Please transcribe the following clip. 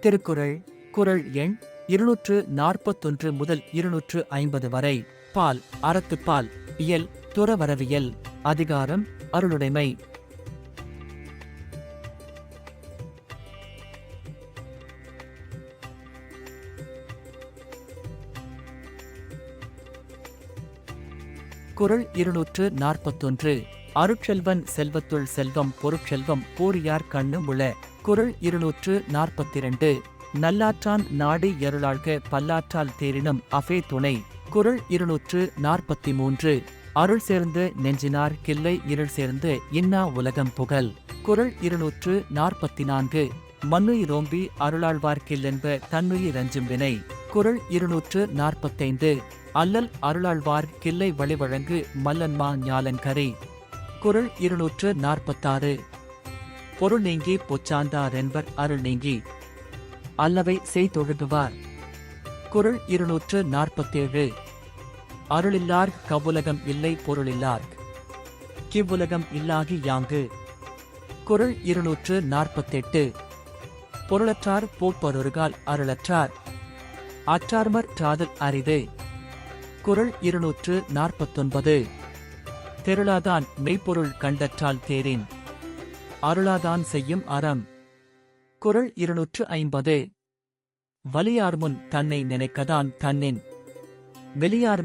திருக்குறள் குறள் எண் இருநூற்று நாற்பத்தொன்று முதல் இருநூற்று ஐம்பது வரை. பால் அறத்துப்பால் இயல் துறவரவியல் அதிகாரம் அருளுடைமை. குறள் இருநூற்று நாற்பத்தொன்று. அருட்செல்வன் செல்வத்துள் செல்வம் பொருட்செல்வம் போரியார் கண்ணு உள குரல் இருநூற்று நாற்பத்திரண்டு. நல்லாற்றான் நாடி எருளாழ்க பல்லாற்றால் தேரினும் அஃபே துணை. குறள் இருநூற்று நாற்பத்தி மூன்று அருள் சேர்ந்து நெஞ்சினார் கிள்ளை இருள் சேர்ந்து இன்னா உலகம் புகழ். குறள் இருநூற்று நாற்பத்தி நான்கு மன்னுய் ரோம்பி அருளாழ்வார்க்கில்லென்ப தன்னுயிர் ரஞ்சும் வினை. குறள் இருநூற்று நாற்பத்தைந்து. அல்லல் அருளாழ்வார் கிள்ளை வழிவழங்கு மல்லன்மா ஞாலன்கரை குரல் இருநூற்று நாற்பத்தாறு. பொருள் நீங்கி பொச்சாந்தார் என்பர் அருள் நீங்கி அல்லவை செய்தொழுகுவார் குரல் இருநூற்று நாற்பத்தேழு. அருளில்லார் கவுலகம் இல்லை பொருளில்லார். கிவ்வுலகம் இல்லாகி யாங்கு. குரல் இருநூற்று நாற்பத்தெட்டு. பொருளற்றார் போப்பொருகால் அருளற்றார். அற்றார்மர் டிராதல் அரிது. குறள் இருநூற்று நாற்பத்தொன்பது. தெருளாதான் மெய்ப்பொருள் கண்டற்றால் தேரேன் அருளாதான் செய்யும் அறம். குரல் இருநூற்று ஐம்பது. வலியார் முன் தன்னை நினைக்கதான் தன்னின். வெளியார்